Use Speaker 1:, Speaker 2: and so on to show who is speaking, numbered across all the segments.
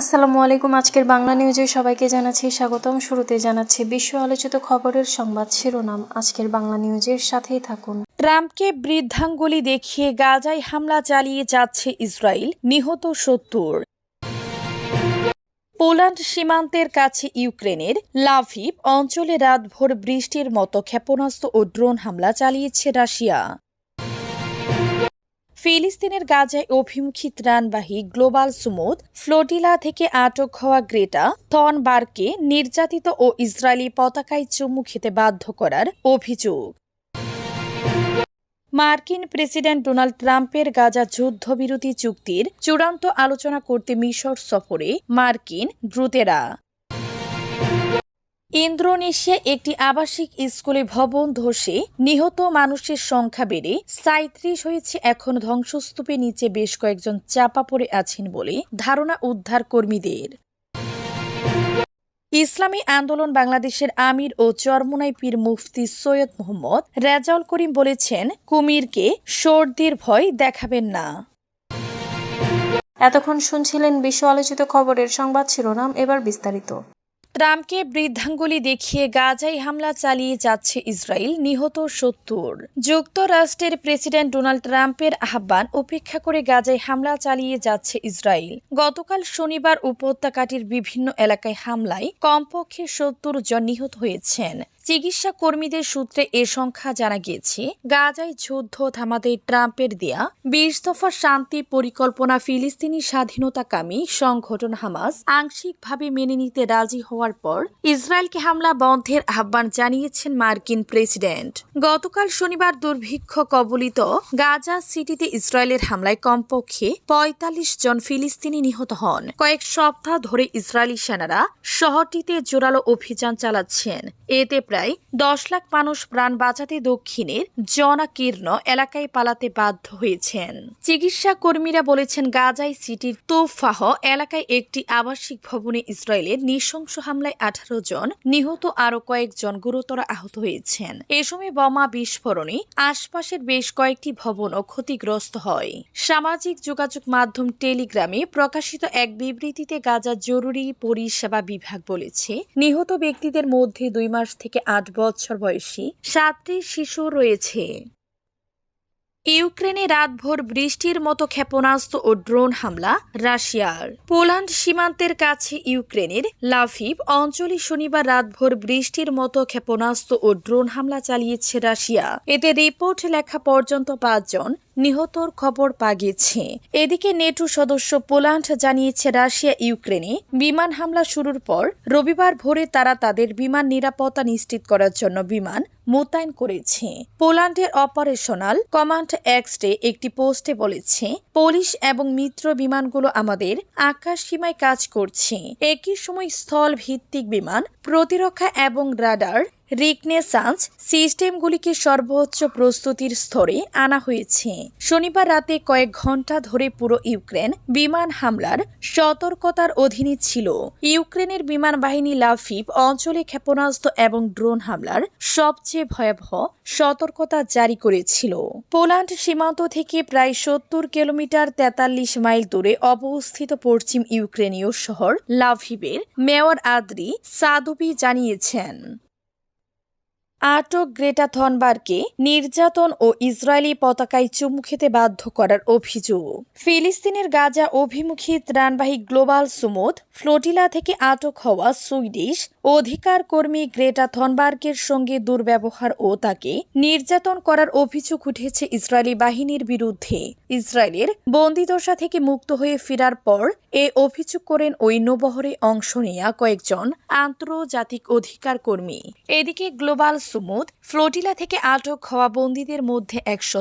Speaker 1: আসসালামু আলাইকুম, আজকের বাংলা নিউজে সবাইকে জানাচ্ছি স্বাগতম। শুরুতে জানাচ্ছি বিশ্ব আলোচিত খবরের সংবাদ শিরোনাম। আজকের বাংলা নিউজের সাথেই থাকুন।
Speaker 2: ট্রাম্পকে বৃদ্ধাঙ্গুলি দেখিয়ে গাজায় হামলা চালিয়ে যাচ্ছে ইসরায়েল, নিহত সত্তর। পোল্যান্ড সীমান্তের কাছে ইউক্রেনের লাভিভ অঞ্চলে রাতভর বৃষ্টির মতো ক্ষেপণাস্ত্র ও ড্রোন হামলা চালিয়েছে রাশিয়া। ফিলিস্তিনের গাজায় অভিমুখী ত্রাণবাহী গ্লোবাল সুমুদ ফ্লোটিলা থেকে আটক হওয়া গ্রেটা থনবার্গকে নির্যাতিত ও ইসরায়েলি পতাকায় চুমু খেতে বাধ্য করার অভিযোগ। মার্কিন প্রেসিডেন্ট ডোনাল্ড ট্রাম্পের গাজা যুদ্ধবিরতি চুক্তির চূড়ান্ত আলোচনা করতে মিশর সফরে মার্কিন দ্রুতেরা ইন্দোনেশিয়া একটি আবাসিক স্কুলে ভবন ধসে নিহত মানুষের সংখ্যা বেড়ে সাঁত্রিশ হয়েছে এখন ধ্বংসস্তূপে নিচে বেশ কয়েকজন চাপা পড়ে আছেন বলে ধারণা উদ্ধার কর্মীদের। ইসলামী আন্দোলন বাংলাদেশের আমির ও চরমোনাই পীর মুফতি সৈয়দ মোহাম্মদ রেজাউল করিম বলেছেন, কুমিরকে সর্দির ভয় দেখাবেন না।
Speaker 1: এতক্ষণ শুনছিলেন বিশ্ব আলোচিত খবরের সংবাদ শিরোনাম, এবার বিস্তারিত।
Speaker 2: ট্রাম্পকে বৃদ্ধাঙ্গুলি দেখিয়ে গাজায় হামলা চালিয়ে যাচ্ছে ইসরায়েল, নিহত সত্তর। যুক্তরাষ্ট্রের প্রেসিডেন্ট ডোনাল্ড ট্রাম্পের আহ্বান, উপেক্ষা করে গাজায় হামলা চালিয়ে যাচ্ছে ইসরায়েল। গতকাল শনিবার উপত্যকাটির বিভিন্ন এলাকায় হামলায় কমপক্ষে সত্তর জন নিহত হয়েছেন। চিকিৎসা কর্মীদের সূত্রে এ সংখ্যা জানা গিয়েছে। গাজায় যুদ্ধ থামাতে ট্রাম্পের দেয়া বিশ দফা শান্তি পরিকল্পনা ফিলিস্তিনি স্বাধীনতাকামী সংগঠন হামাস আংশিকভাবে মেনে নিতে রাজি হওয়ার পর ইসরায়েলকে হামলা বন্ধের আহ্বান জানিয়েছেন মার্কিন প্রেসিডেন্ট। গতকাল শনিবার দুর্ভিক্ষ কবলিত গাজা সিটিতে ইসরায়েলের হামলায় কমপক্ষে পঁয়তাল্লিশ জন ফিলিস্তিনি নিহত হন। কয়েক সপ্তাহ ধরে ইসরায়েলি সেনারা শহরটিতে জোরালো অভিযান চালাচ্ছেন। এতে প্রায় দশ লাখ মানুষ প্রাণ বাঁচাতে দক্ষিণের জনাকীর্ণ এলাকায় পালাতে বাধ্য হয়েছেন। চিকিৎসা কর্মীরা বলেছেন গাজাই সিটির তোফাহ এলাকায় একটি আবাসিক ভবনে ইসরায়েলের নৃশংস হামলায় আঠারো জন নিহত, আরও কয়েকজন গুরুতর আহত হয়েছেন। এ সময় বোমা বিস্ফোরণে আশপাশের বেশ কয়েকটি ভবনও ক্ষতিগ্রস্ত হয়। সামাজিক যোগাযোগ মাধ্যম টেলিগ্রামে প্রকাশিত এক বিবৃতিতে গাজা জরুরি পরিষেবা বিভাগ বলেছে, নিহত ব্যক্তিদের মধ্যে দুই মাস থেকে আট বছর বয়সী সাতটি শিশু রয়েছে। ইউক্রেনে রাতভর বৃষ্টির মতো ক্ষেপণাস্ত্র ও ড্রোন হামলা, রাশিয়ার। পোল্যান্ড সীমান্তের কাছে ইউক্রেনের লাভিভ অঞ্চলে শনিবার রাতভর বৃষ্টির মতো ক্ষেপণাস্ত্র ও ড্রোন হামলা চালিয়েছে রাশিয়া। এতে রিপোর্ট লেখা পর্যন্ত পাঁচজন নিহতর খবর পা গেছে এদিকে নেটো সদস্য পোল্যান্ড জানিয়েছে, রাশিয়া, ইউক্রেনে বিমান হামলা শুরুর পর রবিবার ভোরে তারা তাদের বিমান নিরাপত্তা নিশ্চিত করার জন্য বিমান মোতায়েন করেছে। পোল্যান্ডের অপারেশনাল কমান্ড এক্সটে একটি পোস্টে বলেছে, পুলিশ এবং মিত্র বিমানগুলো আমাদের আকাশ সীমায় কাজ করছে। একই সময় স্থল ভিত্তিক বিমান, প্রতিরক্ষা এবং রাডার রিকনেসান্স সিস্টেমগুলিকে সর্বোচ্চ প্রস্তুতির স্তরে আনা হয়েছে। শনিবার রাতে কয়েক ঘণ্টা ধরে পুরো ইউক্রেন বিমান হামলার সতর্কতার অধীনে ছিল। ইউক্রেনের বিমান বাহিনী লাফিভ অঞ্চলে ক্ষেপণাস্ত্র এবং ড্রোন হামলার সবচেয়ে ভয়াবহ সতর্কতা জারি করেছিল। পোল্যান্ড সীমান্ত থেকে প্রায় সত্তর কিলোমিটার তেতাল্লিশ মাইল দূরে অবস্থিত পশ্চিম ইউক্রেনীয় শহর লাভিবের মেয়র আদ্রি সাদুবি জানিয়েছেন। আটক গ্রেটা থনবার্গকে নির্যাতন ও ইসরায়েলি পতাকায় চুমু খেতে বাধ্য করার অভিযোগ। ফিলিস্তিনের গাজা অভিমুখী ত্রাণবাহী গ্লোবাল সুমুদ ফ্লোটিলা থেকে আটক হওয়া সুইডিশ অধিকার কর্মী গ্রেটা থনবার্গের সঙ্গে দুর্ব্যবহার ও তাকে নির্যাতন করার অভিযোগ উঠেছে ইসরায়েলি বাহিনীর বিরুদ্ধে। ইসরায়েলের বন্দিদশা থেকে মুক্ত হয়ে ফেরার পর এ অভিযোগ করেন ওই নৌবহরে অংশ নেয়া কয়েকজন আন্তর্জাতিক অধিকার কর্মী এদিকে গ্লোবাল সুমুদ ফ্লোটিলা থেকে আটক হওয়া বন্দীদের মধ্যে একশো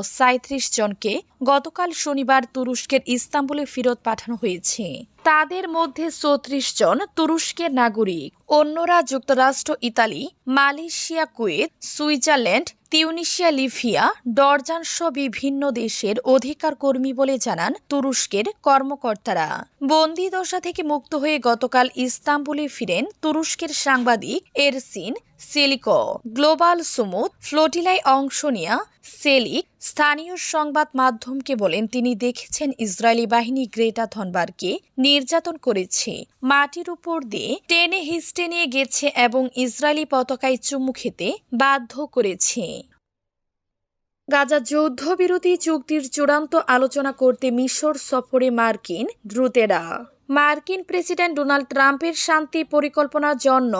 Speaker 2: জনকে গতকাল শনিবার তুরস্কের ইস্তাম্বুলে ফেরত পাঠানো হয়েছে। তাদের মধ্যে চৌত্রিশ জন তুরস্কের নাগরিক। অন্যরা যুক্তরাষ্ট্র Italy Malaysia Kuwait Switzerland Tunisia Libya Jordan সহ বিভিন্ন দেশের অধিকার কর্মী বলে জানান তুরস্কের কর্মকর্তারা। বন্দি দশা থেকে মুক্ত হয়ে গতকাল ইস্তাম্বুলে ফিরেন তুরস্কের সাংবাদিক এরসিন সেলিকো। গ্লোবাল সুমুদ ফ্লোটিলায় অংশ নেয়া সেলিক স্থানীয় সংবাদ মাধ্যমকে বলেন তিনি দেখেছেন ইসরায়েলি বাহিনী গ্রেটা থনবারকে নির্যাতন করেছে। মাটির উপর দিয়ে টেনে হিস্টে নিয়ে গেছে এবং ইসরায়েলি পতাকায় চুমু খেতে বাধ্য করেছে। গাজা যুদ্ধবিরতি চুক্তির চূড়ান্ত আলোচনা করতে মিশর সফরে মার্কিন দ্রুতেরা মার্কিন প্রেসিডেন্ট ডোনাল্ড ট্রাম্পের শান্তি পরিকল্পনার জন্য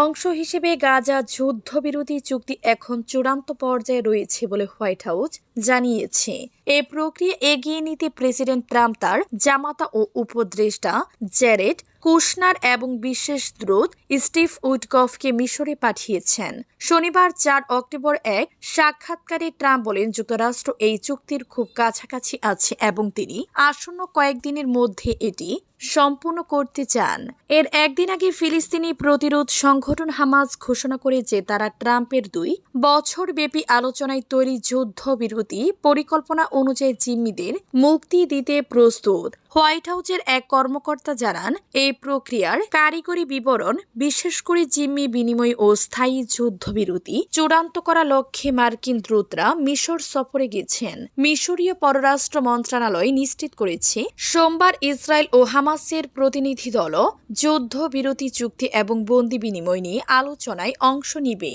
Speaker 2: অংশ হিসেবে গাজা যুদ্ধবিরতি চুক্তি এখন চূড়ান্ত পর্যায়ে রয়েছে বলে হোয়াইট হাউস জানিয়েছে। এই প্রক্রিয়া এগিয়ে নিতে প্রেসিডেন্ট ট্রাম্প তার জামাতা ও উপদেষ্টা জ্যারেড কুশনার এবং বিশেষ দূত স্টিভ উডকফকে মিশরে পাঠিয়েছেন। শনিবার চার অক্টোবর এক সাক্ষাৎকারে ট্রাম্প বলেন, যুক্তরাষ্ট্র এই চুক্তির খুব কাছাকাছি আছে এবং তিনি আসন্ন কয়েকদিনের মধ্যে এটি সম্পূর্ণ করতে চান। এর একদিন আগে ফিলিস্তিনি প্রতিরোধ সংগঠন হামাজ ঘোষণা করে যে তারা ট্রাম্পের দুই বছর ব্যাপী আলোচনায় তৈরি যুদ্ধবিরতি পরিকল্পনা অনুযায়ী জিম্মিদের মুক্তি দিতে প্রস্তুত। হোয়াইট হাউসের এক কর্মকর্তা জানান, এই প্রক্রিয়ার কারিগরি বিবরণ, বিশেষ করে জিম্মি বিনিময় ও স্থায়ী যুদ্ধবিরতি, চূড়ান্ত করা লক্ষ্যে মার্কিন দ্রুতরা মিশর সফরে গেছেন। মিশরীয় পররাষ্ট্র মন্ত্রণালয় নিশ্চিত করেছে, সোমবার ইসরায়েল ও হামাসের প্রতিনিধি দলও যুদ্ধবিরতি চুক্তি এবং বন্দি বিনিময় নিয়ে আলোচনায় অংশ নিবে।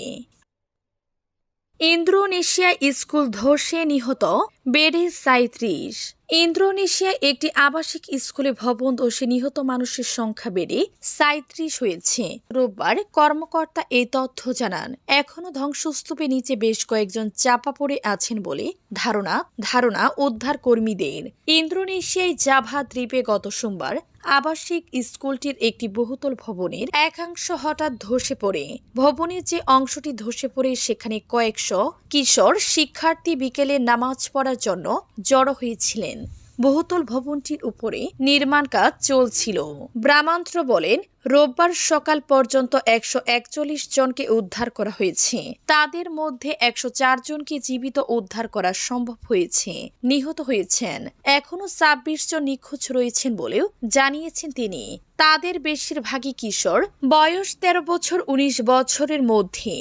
Speaker 2: ইন্দোনেশিয়া স্কুল ধসে নিহত বেড়ে সাঁত্রিশ ইন্দোনেশিয়া একটি আবাসিক স্কুলে ভবন ধসে নিহত মানুষের সংখ্যা বেড়ে সাঁত্রিশ হয়েছে। রোববার কর্মকর্তা এই তথ্য জানান। এখনও ধ্বংসস্তূপে নিচে বেশ কয়েকজন চাপা পড়ে আছেন বলে ধারণা ধারণা উদ্ধার কর্মীদের। ইন্দোনেশিয়ায় জাভা দ্বীপে গত সোমবার আবাসিক স্কুলটির একটি বহুতল ভবনের একাংশ হঠাৎ ধসে পড়ে। ভবনের যে অংশটি ধসে পড়ে সেখানে কয়েকশো কিশোর শিক্ষার্থী বিকেলে নামাজ পড়ার জন্য জড়ো হয়েছিলেন। বহুতল ভবনটির উপরে নির্মাণ কাজ চলছিল। ব্রাহ্মান্ত্র বলেন, রোববার সকাল পর্যন্ত একশো একচল্লিশ জনকে উদ্ধার করা হয়েছে। তাদের মধ্যে একশো চার জনকে জীবিত উদ্ধার করা সম্ভব হয়েছে, নিহত হয়েছেন। এখনও ছাব্বিশ জন নিখোঁজ রয়েছেন বলেও জানিয়েছেন তিনি। তাদের বেশিরভাগই কিশোর, বয়স তেরো বছর উনিশ বছরের মধ্যে।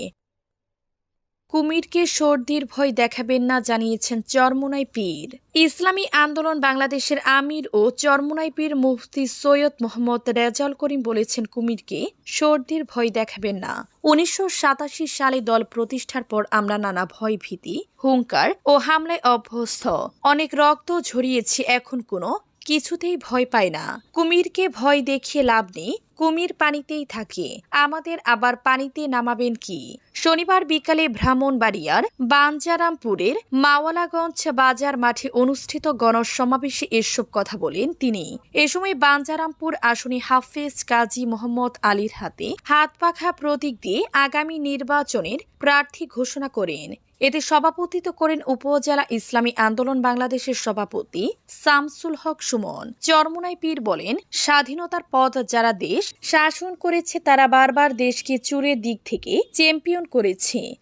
Speaker 2: কুমিরকে সর্দির ভয় দেখাবেন না, জানিয়েছেন চরমোনাই পীর। ইসলামী আন্দোলন বাংলাদেশের আমির ও চরমোনাই পীর মুফতি সৈয়দ মোহাম্মদ রেজাল করিম বলেছেন, কুমিরকে সর্দির ভয় দেখাবেন না। উনিশশো সাতাশি সালে দল প্রতিষ্ঠার পর আমরা নানা ভয় ভীতি হুঙ্কার ও হামলায় অভ্যস্ত। অনেক রক্ত ঝরিয়েছি, এখন কোনো কিছুতেই ভয় পায় না। কুমিরকে ভয় দেখিয়ে লাভ নেই কুমির পানিতেই থাকে। আমাদের আবার পানিতে নামাবেন কি? শনিবার বিকালে ব্রাহ্মণবাড়িয়ার বাঞ্জারামপুরের মাওয়ালাগঞ্জ বাজার মাঠে অনুষ্ঠিত গণসমাবেশে এসব কথা বলেন তিনি। এ সময় বাঞ্জারামপুর আসনে হাফেজ কাজী মোহাম্মদ আলীর হাতে হাত পাখা প্রতীক দিয়ে আগামী নির্বাচনের প্রার্থী ঘোষণা করেন। এতে সভাপতিত্ব করেন উপজেলা ইসলামী আন্দোলন বাংলাদেশের সভাপতি সামসুল হক সুমন। চরমুনাই পীর বলেন, স্বাধীনতার পথ যারা দেশ শাসন করেছে তারা বারবার দেশকে চুরের দিক থেকে চ্যাম্পিয়ন করেছে।